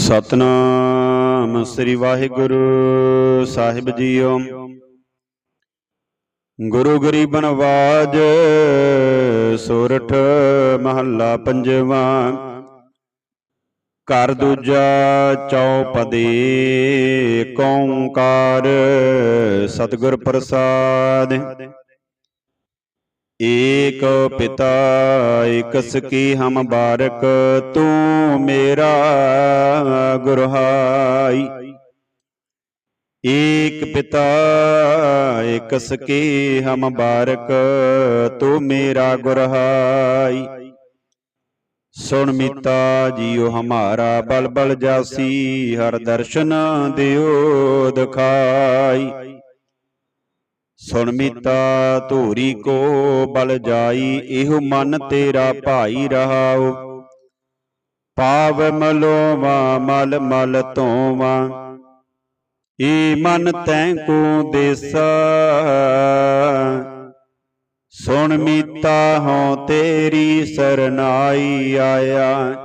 ਸਤਨਾਮ ਸ੍ਰੀ ਵਾਹਿਗੁਰੂ ਸਾਹਿਬ ਜੀਓ। ਗੁਰੂ ਗਰੀਬਨ ਆਵਾਜ, ਸੋਰਠ ਮਹੱਲਾ ਪੰਜਵਾਂ। ਘਰ ਦੂਜਾ ਚੌਪਦੇ ਕੌਂਕਾਰ ਸਤਿਗੁਰ ਪ੍ਰਸਾਦ। ਏਕ ਪਿਤਾ ਏਕ ਸਕੀ ਹਮ ਬਾਰਕ, ਤੂੰ ਮੇਰਾ ਗੁਰਹਾਈ। ਏਕ ਪਿਤਾ ਏਕ ਸਕੀ ਹਮ ਬਾਰਕ, ਤੂੰ ਮੇਰਾ ਗੁਰਹਾਈ। ਸੁਣ ਮੀਤਾ ਜੀਉ ਹਮਾਰਾ ਬਲ ਬਲ ਜਾਸੀ, ਹਰ ਦਰਸ਼ਨ ਦਿਓ ਦਿਖਾਈ। ਸੁਣ ਮੀਤਾ ਧੂਰੀ ਕੋ ਬਲ ਜਾਈ, ਇਹੋ ਮਨ ਤੇਰਾ ਭਾਈ ਰਹਾਓ ਪਾਵ ਮਲੋਵਾ ਮਲ ਮਲ ਧੋਵਾ। ਏ ਮਨ ਤੈਂ ਕੋ ਦੇਸਾ। ਸੁਣ ਮੀਤਾ, ਹਉ ਤੇਰੀ ਸਰਨਾਈ ਆਇਆ।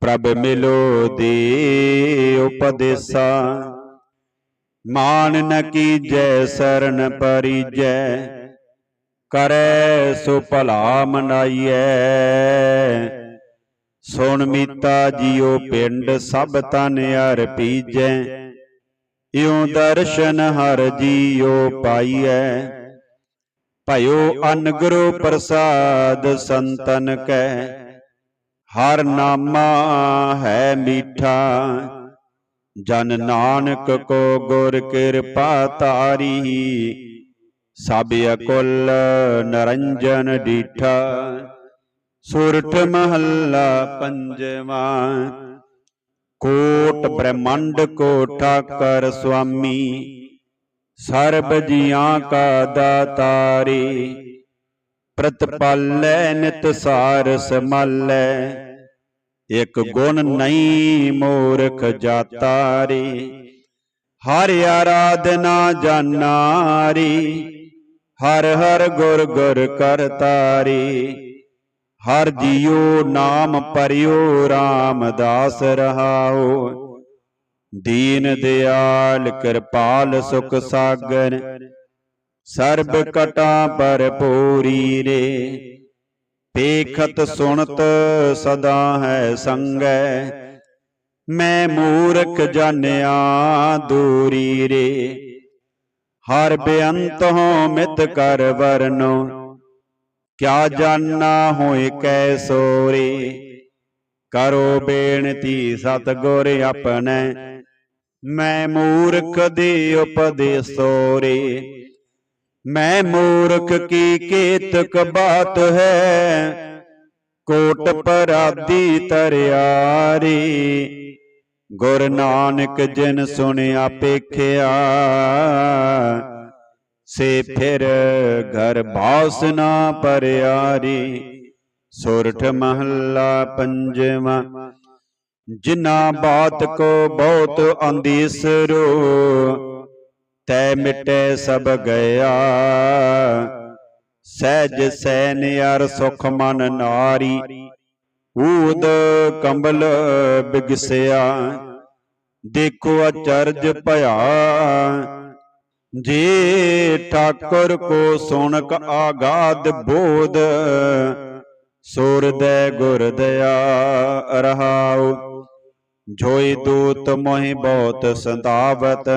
ਪ੍ਰਭ ਮਿਲੋ ਦੇ ਉਪਦੇਸਾ। ਮਾਨ ਨ ਕੀਜੈ, ਸਰਨ ਪਰੀਜੈ, ਕਰੈ ਸੋ ਭਲਾ ਮਨਾਈਐ। ਸੁਣ ਮੀਤਾ ਜੀਉ ਪਿੰਡ, ਸਭ ਤਨ ਅਰ ਪੀਜੈ। ਇਉ ਦਰਸ਼ਨ ਹਰ ਜੀਉ ਪਾਈਐ। ਭਇਓ ਅਨ ਗੁਰੂ ਪ੍ਰਸਾਦ ਸੰਤਨ ਕੈ। ਹਰ ਨਾਮਾ ਹੈ ਮੀਠਾ ਜਨ ਨਾਨਕ ਕੋ ਗੁਰ ਕਿਰਪਾ ਤਾਰੀ ਸਭ ਅਕੁਲ ਨਰੰਜਨ ਡੀਠਾ। ਸੁਰਠ ਮਹੱਲਾ ਪੰਜਵਾ, ਕੋਟ ਬ੍ਰਹਮੰਡ ਕੋ ਠਾਕਰ ਸੁਆਮੀ, ਸਰਬ ਜੀਆਂ ਕਾ ਦਾਤਾਰੀ, ਪ੍ਰਤਪਾਲੈ ਨਿਤ ਸਾਰ ਸਮਾਲੈ ਇਕ ਗੁਣ ਨਹੀਂ ਮੂਰਖ ਜਾਤਾਰੀ। ਹਰ ਆਰਾਧਨਾ ਜਾਨਾਰੀ। ਹਰ ਹਰ ਗੁਰ ਗੁਰ ਕਰਤਾਰੀ। ਹਰ ਜੀਉ ਨਾਮ ਪਰਿਓ ਰਾਮਦਾਸ ਰਹਾਉ। ਦੀਨ ਦਿਆਲ ਕਿਰਪਾਲ ਸੁਖ ਸਾਗਰ। ਸਰਬ ਕਟਾ ਭਰਪੂਰੀ ਰੇ। ਪੇਖਤ ਸੁਣਤ ਸਦਾ ਹੈ ਸੰਗੈ। ਮੈਂ ਮੂਰਖ ਜਾਣਿਆ ਦੂਰੀ ਰੇ। ਹਰ ਬੇਅੰਤ ਹੋ ਮਿਤ ਕਰ ਵਰਨੋ। ਕਿਆ ਜਾਣਾ ਹੋਏ ਕੈ ਸੋਰੇ ਕਰੋ ਬੇਨਤੀ ਸਤਗੁਰ ਆਪਣੇ। ਮੈਂ ਮੂਰਖ ਦੇ ਉਪਦੇਸੋ ਰੇ। ਮੈਂ ਮੂਰਖ ਕੀ ਕੇਤਕ ਬਾਤ ਹੈ? ਕੋਟ ਪਰਾਦੀ ਤਰਿਆਰੀ, ਗੁਰ ਨਾਨਕ ਜਿਨ ਸੁਣਿਆ ਪੇਖਿਆ ਸੇ ਫਿਰ ਘਰ ਬਾਸਨਾ ਪਰਿਆਰੀ, ਸੁਰਠ ਮਹੱਲਾ ਪੰਜਵਾਂ। ਜਿਨਾ ਬਾਤ ਕੋ ਬਹੁਤ ਅੰਦੀਸਰੋ ਤੈ ਮਿਟੇ ਸਭ ਗਿਆ। ਸਹਿਜ ਸੈਨ ਅਰ ਸੁਖ ਮਨ ਨਾਰੀ। ਊਦ ਕੰਬਲ ਬਿਗਸਿਆ। ਦੇਖੋ ਅਚਰਜ ਭਇਆ। ਜੇ ਠਾਕੁਰ ਕੋ ਸੁਣਕ ਆਗਾਦ ਬੋਧ। ਸੂਰਦੈ ਗੁਰ ਦਇਆ ਰਹਾਉ। ਜੋਈ ਦੂਤ ਮੋਹਿ ਬਹੁਤ ਸੰਤਾਵਤ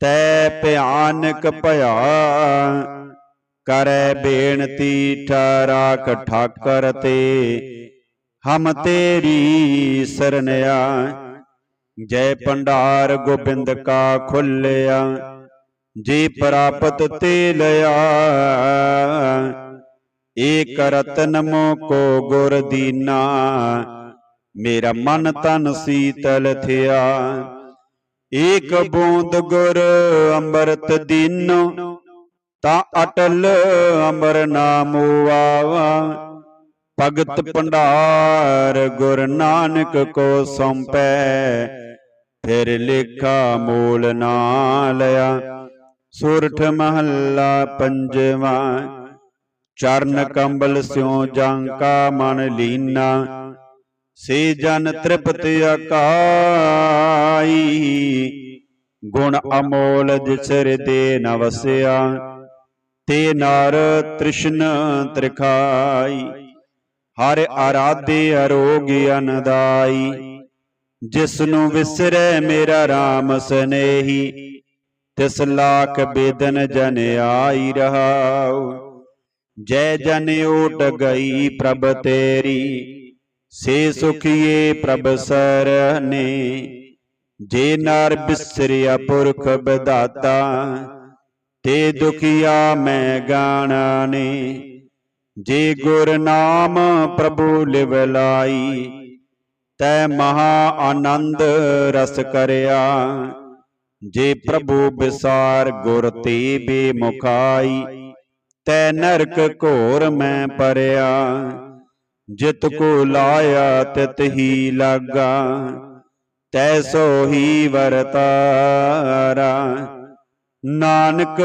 ਤੈ ਭਿਆਨਕ ਭਇਆ ਕਰੈ ਬੇਨਤੀ ਠਾਰਾਖ ਠਾਕਰ ਤੇ। ਹਮ ਤੇਰੀ ਸਰਨਿਆ। ਜੈ ਪੰਡਾਰ ਗੋਬਿੰਦ ਕਾ ਖੁੱਲਿਆ ਜੀ ਪ੍ਰਾਪਤ ਤੇ ਲਿਆ। ਏਕ ਰਤਨ ਮੋ ਕੋ ਗੁਰ ਦੀਨਾ। ਮੇਰਾ ਮਨ ਤਨ ਸੀਤਲ ਥਿਆ। ਏਕ ਬੂੰਦ ਗੁਰ ਅੰਮ੍ਰਿਤ ਦੀਨੋ, ਤਾਂ ਅਟਲ ਅੰਬਰ ਨਾਮ ਆਵਾ ਭਗਤ ਭੰਡਾਰ ਗੁਰ ਨਾਨਕ ਕੋ ਸੌਂਪੈ, ਫਿਰ ਲੇਖਾ ਮੂਲ ਨਾ ਲਿਆ। ਸੁਰਠ ਮਹੱਲਾ ਪੰਜਵਾਂ, ਚਰਨ ਕੰਬਲ ਸਿਉ ਜਾਂਕਾ ਮਨ ਲੀਨਾ। ਸੇ ਜਨ ਤ੍ਰਿਪਤ ਅਕਾਈ ਗੁਣ ਅਮੋਲ ਜਿਸਰ ਹਿਰਦੇ ਨ ਵਸਿਆ, ਤੇ ਨਰ ਤ੍ਰਿਸ਼ਨ ਤ੍ਰਿਖਾਈ, ਹਰ ਆਰਾਧੇ ਅਰੋਗ ਅਨਦਾਈ ਜਿਸ ਨੂੰ ਵਿਸਰੈ ਮੇਰਾ RAM ਸਨੇਹੀ, ਤਿਸ ਲਾਖ ਬੇਦਨ ਜਨ ਆਈ ਰਹਾਉ, ਜੈ ਜਨ ਓਟ ਗਈ ਪ੍ਰਭ ਤੇਰੀ। ਸੇ ਸੁਖੀਏ ਪ੍ਰਭ ਸਰਨੇ ਜੇ ਨਰ ਬਿਸਰਿਆ ਪੁਰਖ ਬਦਾਤਾ, ਤੇ ਦੁਖੀਆ ਮੈਂ ਗਾਣਾ ਨੇ। ਜੇ ਗੁਰ ਨਾਮ ਪ੍ਰਭੂ ਲਿਵ ਲਾਈ, ਤੈ ਮਹਾ ਆਨੰਦ ਰਸ ਕਰਿਆ। ਜੇ ਪ੍ਰਭੂ ਬਿਸਾਰ ਗੁਰ ਤੇ ਬੇਮੁਖਾਈ ਤੈ ਨਰਕ ਘੋਰ ਮੈਂ ਪਰਿਆ ਜਿਤ ਕੋ ਲਾਇਆ ਤਿਤ ਹੀ ਲਾਗਾ। ਤੈ ਸੋ ਹੀ ਵਰਤਾਰਾ। ਨਾਨਕ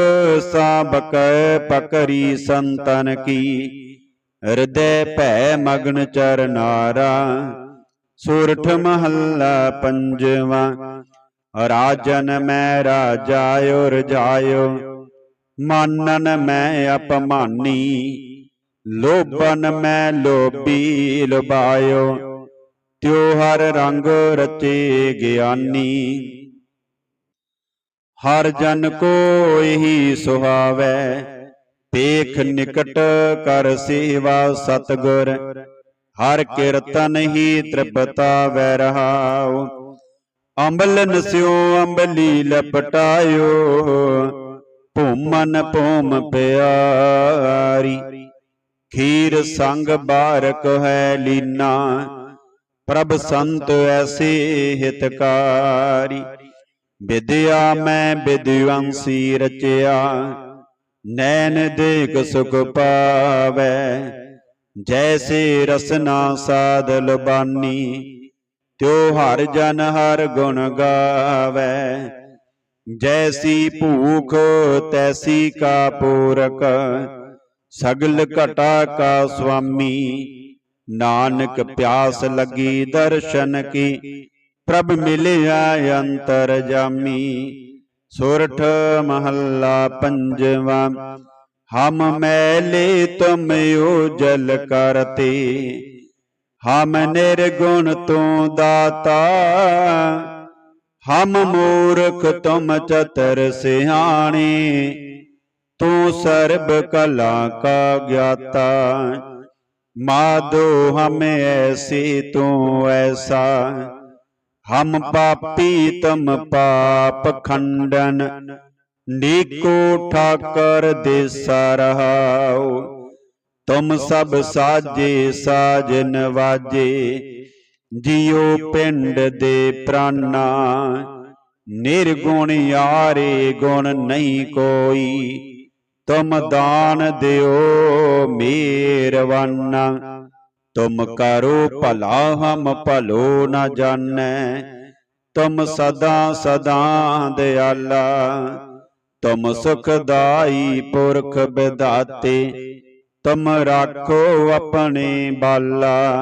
ਸਾਬਕੈ ਪਕਰੀ ਸੰਤਨ ਕੀ। ਹਿਰਦੈ ਭੈ ਮਗਨ ਚਰਨਾਰਾ। ਸੁਰਠ ਮਹੱਲਾ ਪੰਜਵਾ। ਰਾਜਨ ਮੈਂ ਰਾਜਾਇਓ ਰਜਾਇਓ ਮਾਨਨ ਮੈਂ ਅਪਮਾਨੀ। ਲੋਭਨ ਮੈਂ ਲੋਭੀ ਲੁਭਾਇਓ। ਤਿਉ ਹਰ ਰੰਗ ਰਚੇ ਗਿਆਨੀ। ਹਰ ਜਨ ਕੋ ਇਹੀ ਸੁਹਾਵੈ। ਪੇਖ ਨਿਕਟ ਕਰ ਸੇਵਾ ਸਤਗੁਰ। ਹਰ ਕੀਰਤਨ ਹੀ ਤ੍ਰਿਪਤਾ ਵੈ ਰਹਾਉ। ਅੰਬਲ ਨਸਿਓ ਅੰਬਲੀ ਲਪਟਾਇਓ। ਭੂਮਨ ਭੂਮ ਪਿਆਰੀ। ਖੀਰ ਸੰਗ ਬਾਰਕ ਹੈ ਲੀਨਾ, ਪ੍ਰਭ ਸੰਤ ਐਸੇ ਹਿਤਕਾਰੀ। ਵਿਦਿਆ ਮੈਂ ਵਿਦਵੰਸੀ ਰਚਿਆ, ਨੈਣ ਦੇਖ ਸੁਖ ਪਾਵੈ। ਜੈਸੇ ਰਸਨਾ ਸਾਧ ਲਬਾਨੀ ਤਿਉ ਹਰ ਜਨ ਹਰ ਗੁਣ ਗਾਵੈ। ਜੈਸੀ ਭੂਖ, ਤੈਸੀ ਕਾ ਪੂਰਕ ਸਗਲ ਘਟਾ ਕਾ ਸੁਆਮੀ ਨਾਨਕ ਪਿਆਸ ਲੱਗੀ ਦਰਸ਼ਨ ਕੀ। ਪ੍ਰਭ ਮਿਲਿਆ ਅੰਤਰ ਜਾਮੀ। ਸੁਰਠ ਮਹੱਲਾ ਪੰਜਵਾ। ਹਮ ਮੈਲੇ ਤੁਮ ਉਜਲ ਕਰਤੇ। ਹਮ ਨਿਰਗੁਣ ਤੂੰ ਦਾਤਾ। ਹਮ ਮੂਰਖ ਤੁਮ ਚਤਰ ਸਿਆਣੇ। ਤੂੰ ਸਰਬ ਕਲਾ ਕਾ ਗਿਆਤਾ। ਮਾਧੋ ਹਮੇ ਐਸੀ ਤੂੰ ਐਸਾ। ਹਮ ਪਾਪੀ ਤਮ ਪਾਪ ਖੰਡਨ। ਨੀਕੋ ਠਾਕਰ ਦੇ ਰਹਾਉ। ਤੁਮ ਸਭ ਸਾਜੇ ਸਾਜਨ ਵਾਜੇ। ਜਿਉ ਪਿੰਡ ਦੇ ਪ੍ਰਾਨਾ। ਨਿਰਗੁਣ ਯਾਰੇ ਗੁਣ ਨਹੀਂ ਕੋਈ। ਤੁਮ ਦਾਨ ਦਿਓ ਮੇਰਵਾਨਾ। ਤੁਮ ਕਰੋ ਭਲਾ, ਹਮ ਭਲੋ ਨ ਜਾਣੈ। ਤੁਮ ਸਦਾ ਸਦਾ ਦਿਆਲਾ। ਤੁਮ ਸੁਖਦਾਈ ਪੁਰਖ ਵਿਦਾਤੇ ਤੁਮ ਰਾਖੋ ਆਪਣੇ ਬਾਲਾ।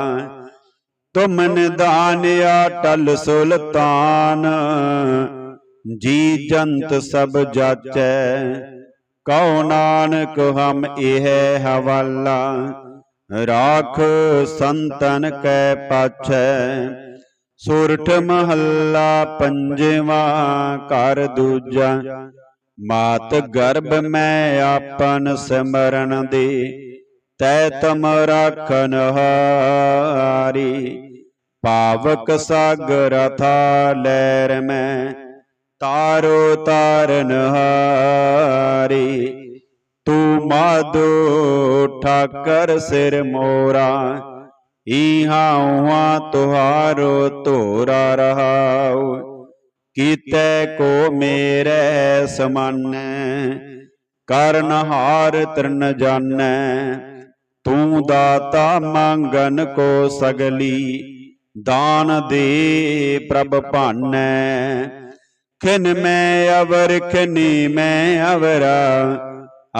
ਤੁਮ ਨਿਦਾਨ ਟਲ ਸੁਲਤਾਨ। ਜੀ ਜੰਤ ਸਭ ਜਾਚੈ। ਕਉ ਨਾਨਕ, ਹਮ ਇਹ ਹਵਾਲਾ। ਰਾਖ ਸੰਤਨ ਕੈ ਪਾਛੈ। ਸੁਰਠ ਮਹੱਲਾ ਪੰਜਵਾ, ਘਰ ਦੂਜਾ। ਮਾਤ ਗਰਭ ਮੈਂ ਆਪਨ ਸਿਮਰਨ ਦੇ, ਤੈ ਤਮ ਰਾਖਨ ਹਾਰੀ। ਪਾਵਕ ਸਾਗਰ ਥਾ ਲਹਿਰ ਮੈਂ ਤਾਰੋ ਤਾਰਨ ਹਾਰੀ, ਤੂੰ ਮਾਧੋ ਠਾਕਰ ਸਿਰ ਮੋਰਾ, ਈਹਾ ਉਹਾ ਤੁਹਾਰੋ ਧੋਰਾ ਰਹਾਉ। ਕੀਤੇ ਕੋ ਮੇਰੇ ਸਮਾਨੈ, ਕਰਨ ਹਾਰ ਤਰਨ ਜਾਣੈ ਤੂੰ ਦਾਤਾ ਮੰਗਨ ਕੋ ਸਗਲੀ, ਦਾਨ ਦੇ ਪ੍ਰਭ ਭਾਨੈ। ਖਿਨ ਮੈਂ ਅਵਰ ਖਿਨੀ ਮੈਂ ਅਵਰਾ।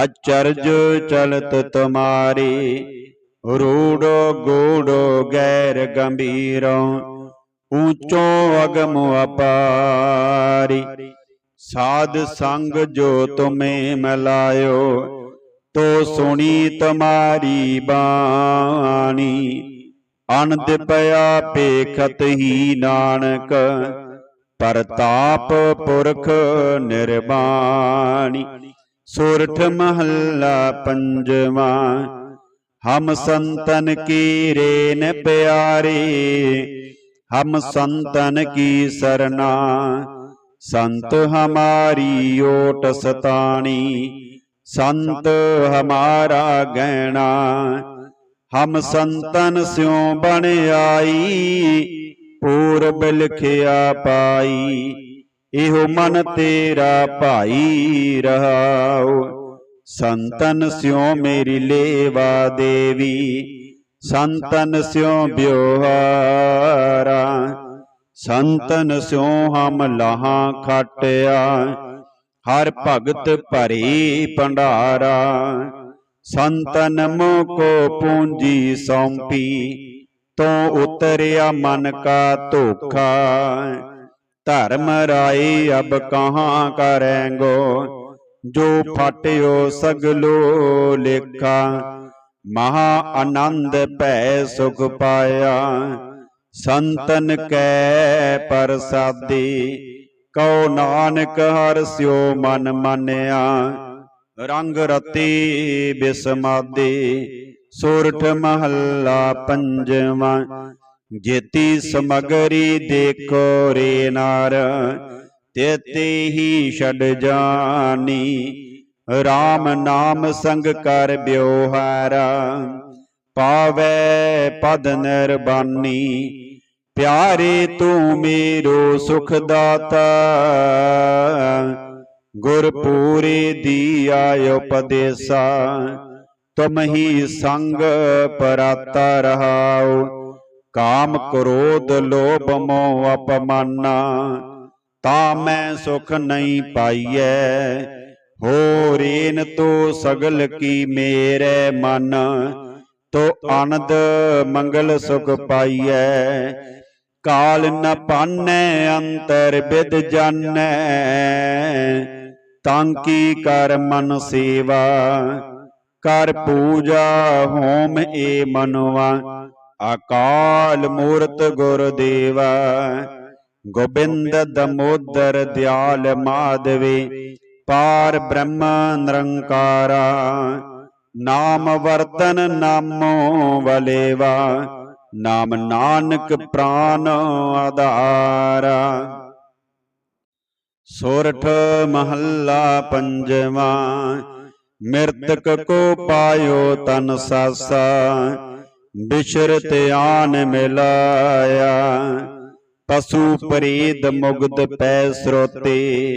ਅਚਰਜ ਚਲਤ ਤੁਮਾਰੀ, ਰੂੜੋ ਗੂੜੋ ਗੈਰ ਗੰਭੀਰੋ, ਊਚੋ ਅਗਮ ਅਪਾਰੀ। ਸਾਧ ਸੰਗ ਜੋ ਤੁਮੇ ਮਲਾਇਓ, ਤੋ ਸੁਣੀ ਤੁਮਾਰੀ ਬਾਣੀ। ਅਨੰਦ ਪਿਆ ਪੇਖਤ ਹੀ ਨਾਨਕ ਪਰਤਾਪ ਪੁਰਖ ਨਿਰਵਾਣੀ ਸੋਰਠ ਮਹੱਲਾ ਪੰਜਵਾ, ਹਮ ਸੰਤਨ ਕੀ ਰੇਨ ਪਿਆਰੇ, ਹਮ ਸੰਤਨ ਕੀ ਸਰਨਾ। ਸੰਤ ਹਮਾਰੀ ਓਟ ਸਤਾਣੀ, ਸੰਤ ਹਮਾਰਾ ਗਹਿਣਾ। ਹਮ ਸੰਤਨ ਸਿਉ ਬਣ ਆਈ ਪੂਰਬ ਲਿਖਿਆ ਪਾਈ, ਇਹੋ ਮਨ ਤੇਰਾ ਭਾਈ ਰਹਾਉ। ਸੰਤਨ ਸਿਉ ਮੇਰੀ ਲੇਵਾ ਦੇਵੀ, ਸੰਤਨ ਸਿਉ ਬਿਵਹਾਰਾ ਸੰਤਨ ਸਿਉ ਹਮ ਲਹਾ ਖਟਿਆ, ਹਰ ਭਗਤ ਭਰੀ ਭੰਡਾਰਾ। ਸੰਤਨ ਮੋ ਕੋ ਪੂੰਜੀ ਸੌਂਪੀ ਤੋ ਉਤਰਿਆ ਮਨ ਕਾ ਧੋਖਾ। ਧਰਮ ਰਾਈ ਅਬ ਕਹਾਂ ਕਰੇਂਗੋ, ਜੋ ਫਟਿਓ ਸਗਲੋ ਲੇਖਾ। ਮਹਾ ਆਨੰਦ ਭੈ ਸੁਖ ਪਾਇਆ, ਸੰਤਨ ਕੈ ਪ੍ਰਸਾਦੀ। ਕਉ ਨਾਨਕ ਹਰ ਸਿਓ ਮਨ ਮਾਨਿਆ, ਰੰਗ ਰਤੀ ਬਿਸਮਾਦੀ। ਸੋਰਠ ਮਹੱਲਾ ਪੰਜਵਾਂ, ਜੇਤੀ ਸਮਗਰੀ ਦੇਖੋ ਰੇ ਨਾਰ, ਤੇਤੇ ਹੀ ਛੜ ਜਾਣੀ RAM ਨਾਮ ਸੰਗ ਕਰ ਬਿਵਹਾਰਾ ਪਾਵੇ ਪਦ ਨਿਰਬਾਨੀ, ਪਿਆਰੇ ਤੂੰ ਮੇਰੋ ਸੁਖ ਦਾਤਾ ਗੁਰ ਪੂਰੇ ਦੀਆ ਉਪਦੇਸਾ ਤੁਮ ਹੀ ਸੰਗ ਪਰਾਤਾ ਰਹਾਉ, ਕਾਮ ਕ੍ਰੋਧ ਲੋਭ ਮੋਹ ਅਪਮਾਨਾ। ਤਾ ਮੈਂ ਸੁਖ ਨਹੀਂ ਪਾਈਐ ਹੋ ਰੇਨ ਤੋ ਸਗਲ ਕੀ ਮੇਰੇ ਮਨ। ਤੋ ਆਨੰਦ ਮੰਗਲ ਸੁਖ ਪਾਈਐ, ਕਾਲ ਨ ਪਾਨੈ ਅੰਤਰ ਬਿਦ ਜਾਣੈ ਤਾਂ ਕੀ ਕਰ ਮਨ ਸੇਵਾ ਕਰ ਪੂਜਾ ਹੋਮ ਏ ਮਨਵਾ, ਅਕਾਲ ਮੂਰਤ ਗੁਰ ਦੇਵਾ। ਗੋਬਿੰਦ ਦਮੋਦਰ ਦਿਆਲ ਮਾਧਵੇ, ਪਾਰ ਬ੍ਰਹਮ ਨਿਰੰਕਾਰਾ। ਨਾਮ ਵਰਤਨ ਨਾਮੋ ਵਲੇਵਾ, ਨਾਮ ਨਾਨਕ ਪ੍ਰਾਨ ਆਧਾਰਾ। ਸੋਰਠ ਮਹੱਲਾ ਪੰਜਵਾਂ ਮਿਰਤਕ ਕੋ ਪਾਇਓ ਤਨ ਸਾਸਾ ਬਿਸ਼ਰਤ ਆਨ ਮਿਲਾਇਆ। ਪਸ਼ੂ ਪਰੀਦ ਮੁਗਦ ਪੈ ਸਰੋਤੇ,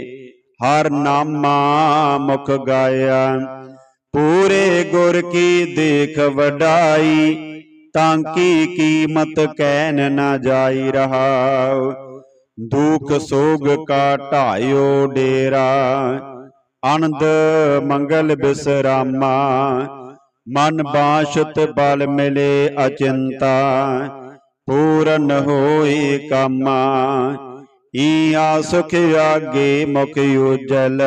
ਹਰ ਨਾਮਾ ਮੁਖ ਗਾਇਆ। ਪੂਰੇ ਗੁਰ ਕੀ ਦੇਖ ਵਡਾਈ, ਤਾਂ ਕੀ ਕੀਮਤ ਕਹਿਨ ਨਾ ਜਾਈ ਰਹਾ ਦੁਖ ਸੋਗ ਕਾ ਢਾਇਓ ਡੇਰਾ। ਆਨੰਦ ਮੰਗਲ ਬਿਸਰਾਮਾ, ਮਨ ਬਾਸ਼ਤ ਬਲ ਮਿਲੇ ਅਚਿੰਤਾ, ਪੂਰਨ ਹੋਏ ਕਾਮਾ। ਈਆ ਸੁਖ ਆਗੇ ਮੁਖ ਉਜਲ,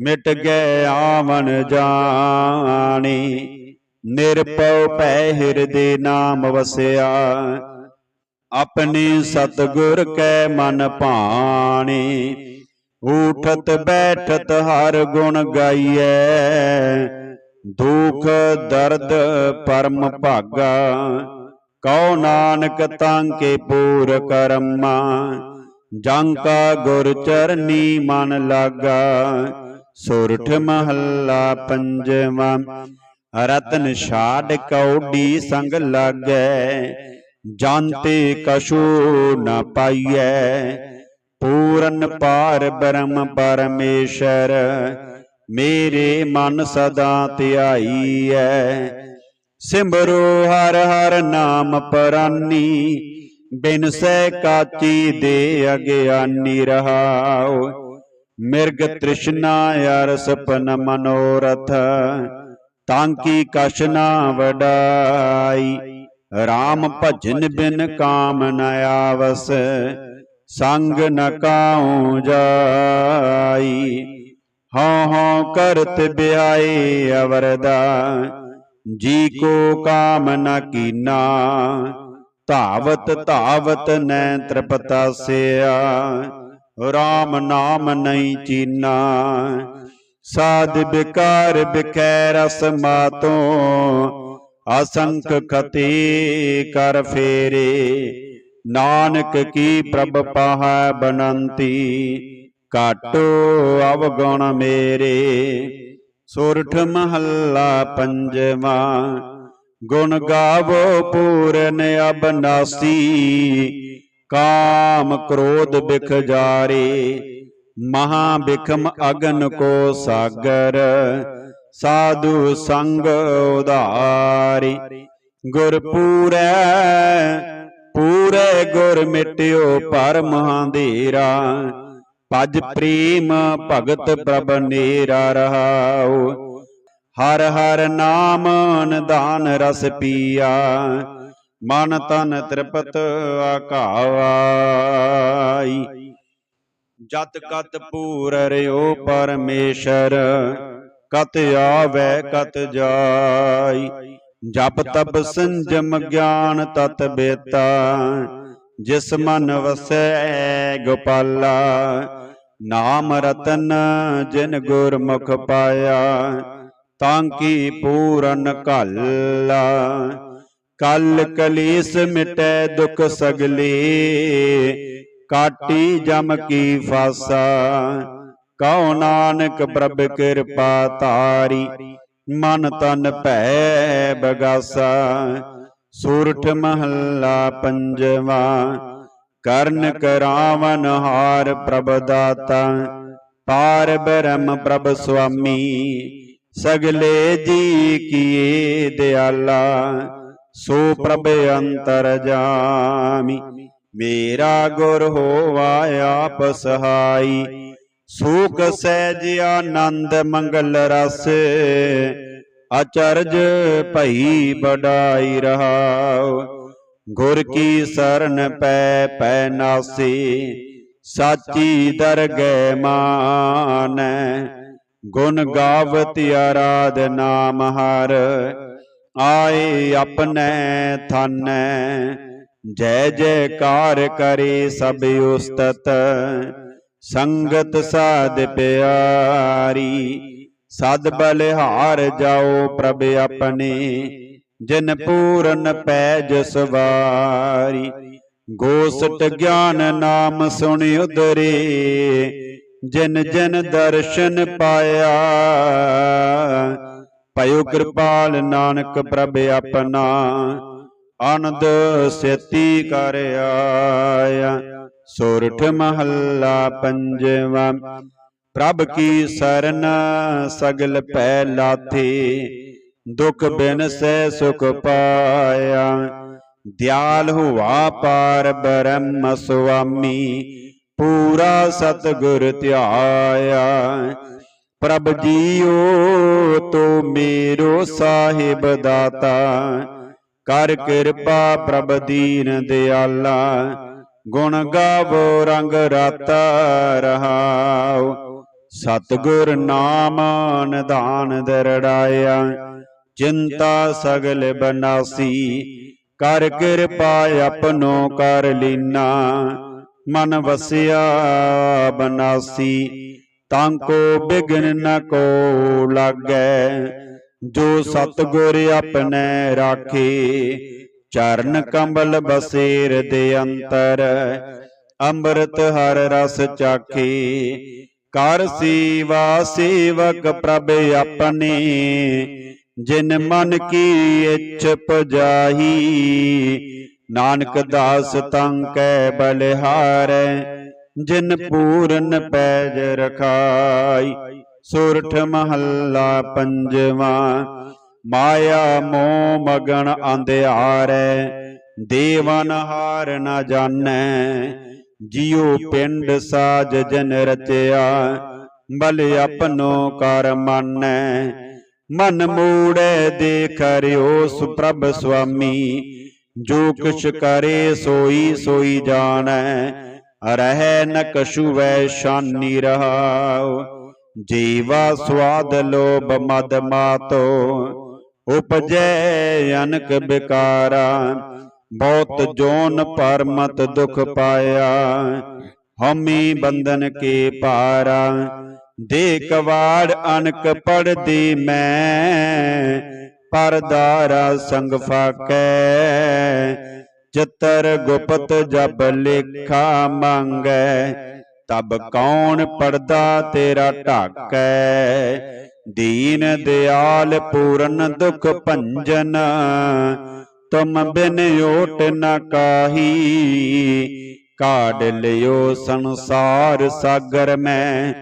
ਮਿਟ ਗਏ ਆਵਣ ਜਾਣੀ। ਨਿਰਪਉ ਪੈ ਹਿਰਦੇ ਨਾਮ ਵਸਿਆ, ਆਪਣੇ ਸਤਗੁਰ ਕੈ ਮਨ ਭਾਣੀ। ਉਠਤ ਬੈਠਤ ਹਰ ਗੁਣ ਗਾਈਐ। ਦੁਖ ਦਰਦ ਪਰਮ ਭਾਗਾ। ਕਉ ਨਾਨਕ ਤਾਂ ਕੇ ਪੂਰ ਕਰਮਾ। ਜੰ ਕਾ ਗੁਰ ਚਰਨੀ ਮਨ ਲਾਗਾ। ਸੁਰਠ ਮਹੱਲਾ ਪੰਜਵਾ। ਰਤਨ ਛਾੜ ਕੌਡੀ ਸੰਗ ਲਾਗੈ। ਜਾਂਤੇ ਕਛੂ ਨ ਪਾਈਐ। ਪੂਰਨ ਪਾਰ ਬ੍ਰਹਮ ਪਰਮੇਸ਼ਰ, ਮੇਰੇ ਮਨ ਸਦਾ ਧਿਆਈਐ ਸਿਮਰੋ ਹਰ ਹਰ ਨਾਮ ਪਰਾਨੀ, ਬਿਨ ਸਹਿ ਕਾਚੀ ਦੇ ਅਗਿਆਨੀ ਰਹਾਓ ਮਿਰਗ ਤ੍ਰਿਸ਼ਨਾ ਅਰ ਸਪਨ ਮਨੋਰਥ, ਤਾਂ ਕੀ ਕਛ ਨਾ ਵਡਾਈ। RAM ਭਜਨ ਬਿਨ ਕਾਮ ਨ ਆਵਸ ਸੰਗ ਨ ਕਾਉ ਜਾਈ? ਹਉ ਹਉ ਕਰਤ ਬਿਆਏ ਅਵਰਦਾ, ਜੀ ਕੋ ਕਾਮ ਨ ਕੀਨਾ, ਧਾਵਤ ਧਾਵਤ ਨੈ ਤ੍ਰਿਪਤਾ ਤ੍ਰਿਪਤਾਸਿਆ RAM ਨਾਮ ਨਹੀਂ ਚੀਨਾ। ਸਾਧ ਬਿਕਾਰ ਬਿਕੈ ਰਸ ਮਾਤੋਂ, ਅਸੰਖ ਖਤੀ ਕਰ ਫੇਰੇ ਨਾਨਕ ਕੀ ਪ੍ਰਭ ਪਾਹੈ ਬਨੰਤੀ ਕਾਟੋ ਅਵਗੁਣ ਮੇਰੇ। ਸੁਰਠ ਮਹੱਲਾ ਪੰਜਵਾ, ਗੁਣ ਗਾਵੋ ਪੂਰਨ ਅਬਨਾਸੀ ਕਾਮ ਕ੍ਰੋਧ ਬਿਖ ਜਾਰੇ, ਮਹਾ ਬਿਖਮ ਅਗਨ ਕੋ ਸਾਗਰ। ਸਾਧੂ ਸੰਗ ਉਧਾਰੀ ਗੁਰ ਪੂਰੈ ਪੂਰੇ ਗੁਰ ਮਿਟਿਓ ਪਰਮ ਅੰਧੇਰਾ ਭਜ ਪ੍ਰੇਮ ਭਗਤ ਪ੍ਰਭ ਨੀਰਾ ਰਹਾਉ। ਹਰ ਹਰ ਨਾਮ ਨਿਦਾਨ ਰਸ ਪੀਆ। ਮਨ ਤਨ ਤ੍ਰਿਪਤ ਆਕਾਵਾਈ। ਜਤ ਕਤ ਪੂਰ ਰਿਓ ਪਰਮੇਸ਼ਰ, ਕਤ ਆਵੈ ਕਤ ਜਾਈ। ਜਪ ਤਪ ਸੰਜਮ ਗਿਆਨ ਤਤ ਬੇਤਾ, ਜਿਸ ਮਨ ਵਸੈ ਗੋਪਾਲਾ। ਨਾਮ ਰਤਨ ਜਿਨ ਗੁਰਮੁਖ ਪਾਇਆ, ਤਾਂ ਕੀ ਪੂਰਨ ਘੱਲਾ। ਕਲ ਕਲੀਸ ਮਿਟੈ ਦੁਖ ਸਗਲੇ, ਕਾਟੀ ਜਮ ਕੀ ਫਾਸਾ। ਕਉ ਨਾਨਕ ਪ੍ਰਭ ਕਿਰਪਾ ਤਾਰੀ ਮਨ ਤਨ ਭੈ ਬਗਾਸਾ, ਸੂਰਠ ਮਹੱਲਾ ਪੰਜਵਾ, ਕਰਨ ਕਰਾਵਨ ਹਾਰ ਪ੍ਰਭ ਦਾਤਾ, ਪਾਰ ਬ੍ਰਹਮ ਪ੍ਰਭ ਸੁਆਮੀ, ਸਗਲੇ ਜੀ ਕੀਏ ਦਿਆਲਾ, ਸੋ ਪ੍ਰਭ ਅੰਤਰ ਜਾਮੀ, ਮੇਰਾ ਗੁਰ ਹੋਵਾ ਆਪ ਸਹਾਈ ਸੂਖ ਸਹਿਜ ਆਨੰਦ ਮੰਗਲ ਰਸ, ਅਚਰਜ ਭਈ ਬੜਾਈ ਰਹਾਉ। ਗੁਰ ਕੀ ਸਰਨ ਪੈ ਪੈ ਨਾਸੀ, ਸਾਚੀ ਦਰਗਹਿ ਮਾਨੈ। ਗੁਣ ਗਾਵਤ ਆਰਾਧ ਨਾਮ ਹਰ, ਆਏ ਆਪਣੇ ਥਾਨੈ। ਜੈ ਜੈਕਾਰ ਕਰੇ ਸਭ ਉਸਤਤ ਸੰਗਤ ਸਾਧ ਪਿਆਰੀ, ਸਦ ਬਲਿਹਾਰ ਜਾਓ ਪ੍ਰਭ ਆਪਣੇ, ਜਿਨ ਪੂਰਨ ਪੈਜ ਸਵਾਰੀ। ਗੋਸਟ ਗਿਆਨ ਨਾਮ ਸੁਣ ਉਦਰੇ ਜਿਨ ਜਿਨ ਦਰਸ਼ਨ ਪਾਇਆ। ਭਇਓ ਕਿਰਪਾਲ ਨਾਨਕ ਪ੍ਰਭ ਆਪਣਾ, ਆਨੰਦ ਸੇਤੀ ਕਰ ਆਇਆ। ਸੋਰਠ ਮਹੱਲਾ ਪੰਜਵਾ। ਪ੍ਰਭ ਕੀ ਸਰਨ ਸਗਲ ਪੈ ਲਾਥੇ, ਦੁਖ ਬਿਨ ਸੈ ਸੁਖ ਪਾਇਆ। ਦਿਆਲ ਹੁਆ ਪਾਰ ਬ੍ਰਹਮ ਸੁਆਮੀ, ਪੂਰਾ ਸਤਗੁਰ ਧਿਆਇਆ। ਪ੍ਰਭ ਜੀਓ, ਤੋ ਮੇਰੋ ਸਾਹਿਬ ਦਾਤਾ, ਕਰ ਕਿਰਪਾ ਪ੍ਰਭ ਦੀਨ ਦਿਆਲਾ। ਗੁਣ ਗਾਵੋ, ਰੰਗ ਰਾਤਾ ਰਹਾਉ ਸਤਗੁਰ ਨਾਮ ਨਿਧਾਨ ਦਰੜਾਇਆ। ਚਿੰਤਾ ਸਗਲ ਬਨਾਸੀ। ਕਰ ਕਿਰਪਾ ਆਪਨੋ ਕਰ ਲੀਨਾ। ਮਨ ਵਸਿਆ ਬਨਾਸੀ। ਤਾਂ ਕੋ ਬਿਗਨ ਨ ਕੋ ਲਾਗੈ। ਜੋ ਸਤਗੁਰ ਆਪਣੇ ਰਾਖੇ। ਚਰਨ ਕੰਬਲ ਬਸੇਰ ਦੇ ਅੰਤਰ ਅੰਮ੍ਰਿਤ ਹਰ ਰਸ ਚਾਖੇ। ਕਰ ਸੇਵਾ ਸੇਵਕ ਪ੍ਰਭ ਆਪਣੇ। ਜਿਨ ਮਨ ਕੀ ਇੱਛ ਪਜਾਈ ਨਾਨਕ ਦਾਸ ਤੰ ਕੈ ਬਲਿਹਾਰੈ। ਜਿਨ ਪੂਰਨ ਪੈਜ ਰਖਾਈ। ਸੁਰਠ ਮਹੱਲਾ ਪੰਜਵਾ। ਮਾਇਆ ਮੋਹ ਮਗਨ ਅੰਧਿਆਰੈ, ਦੇਵਨ ਹਾਰ ਨ ਜਾਣੈ। ਜਿਉ ਪਿੰਡ ਸਾਜ ਜਨ ਰਚਿਆ, ਬਲ ਆਪਨੋ ਕਰ ਮਾਨੈ। ਮਨ ਮੂੜੈ ਦੇਖ ਰਿਓ ਸੁਪ੍ਰਭ ਸੁਆਮੀ, ਜੋ ਕੁਛ ਕਰੇ ਸੋਈ ਸੋਈ ਜਾਣੈ। ਰਹਿ ਨ ਕਛੂ ਵੈ ਸ਼ਾਨੀ ਰਹਾਉ, ਜੀਵਾ ਸਵਾਦ ਲੋਭ ਮਦ ਮਾਤੋ। ਉਪਜੈ ਅਨਕ ਬਿਕਾਰਾ, ਬਹੁਤ ਜੋਨ ਪਰ ਮਤ ਦੁਖ ਪਾਇਆ। ਹਮੀ ਬੰਧਨ ਕੇ ਪਾਰਾ ਦੇ ਕਵਾੜ ਅਨਕ ਪੜਦੀ ਮੈਂ ਪਰਦਾਰਾ ਸੰਗ ਫਾਕੈ। ਚਤਰ ਗੁਪਤ ਜਬ ਲੇਖਾ ਮੰਗੈ, ਤਬ ਕੌਣ ਪੜਦਾ ਤੇਰਾ ਢਾਕੈ। ਦੀਨ ਦਿਆਲ ਪੂਰਨ ਦੁਖ ਭੰਜਨ, ਤੁਮ ਬਿਨ ਓਟ ਨ ਕਾਹੀ। ਕਾਢ ਲਿਓ ਸੰਸਾਰ ਸਾਗਰ ਮੈਂ,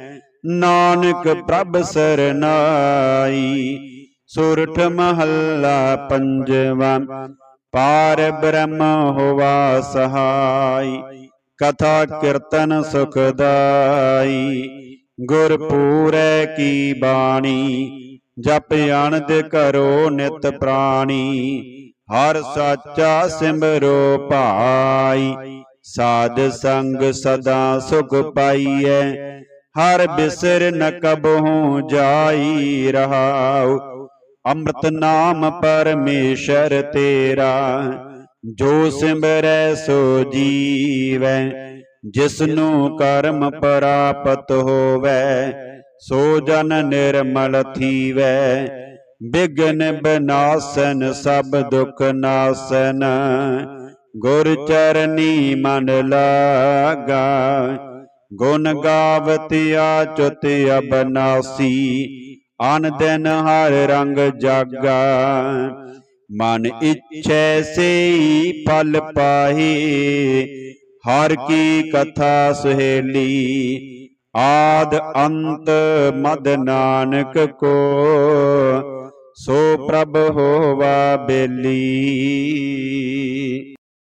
ਨਾਨਕ ਪ੍ਰਭ ਸਰਨਾਈ। ਸੁਰਠ ਮਹੱਲਾ ਪੰਜਵਾ, ਪਾਰ ਬ੍ਰਹਮ ਹੋਵਾ ਸਹਾਈ। ਕਥਾ ਕੀਰਤਨ ਸੁਖਦਾਈ ਗੁਰ ਪੂਰੈ ਕੀ ਬਾਣੀ, ਜਪ ਅਣਦ ਕਰੋ ਨਿਤ ਪ੍ਰਾਣੀ, ਹਰ ਸਾਚਾ ਸਿਮਰੋ ਭਾਈ ਸਾਧ ਸੰਗ ਸਦਾ ਸੁਖ ਪਾਈਐ, ਹਰ ਬਿਸਰ ਨ ਕਬਹੂ ਜਾਈ ਰਹਾਉ, ਅੰਮ੍ਰਿਤ ਨਾਮ ਪਰਮੇਸ਼ਰ ਤੇਰਾ, ਜੋ ਸਿਮਰੈ ਸੋ ਜੀਵੈ। ਜਿਸਨੂੰ ਕਰਮ ਪ੍ਰਾਪਤ ਹੋਵੈ, ਸੋ ਜਨ ਨਿਰਮਲ ਥੀਵੈ। ਬਿਗਨ ਬਨਾਸਨ, ਸਭ ਦੁਖ ਨਾਸਨ। ਗੁਰ ਚਰਨੀ ਮਨ ਲਾਗਾ। ਗੁਣ ਗਾਵਤਿਆ ਚੁਤ ਅਬਨਾਸੀ। ਅਨ ਦਿਨ ਹਰ ਰੰਗ ਜਾਗਾ। ਮਨ ਇੱਛੈ ਸੇਈ ਪਲ ਪਾਹੀ। ਹਰ ਕੀ ਕਥਾ ਸੁਹੇਲੀ ਆਦ ਅੰਤ ਮਦ ਨਾਨਕ ਕੋ ਸੋ ਪ੍ਰਭ ਹੋਵਾ ਬੇਲੀ।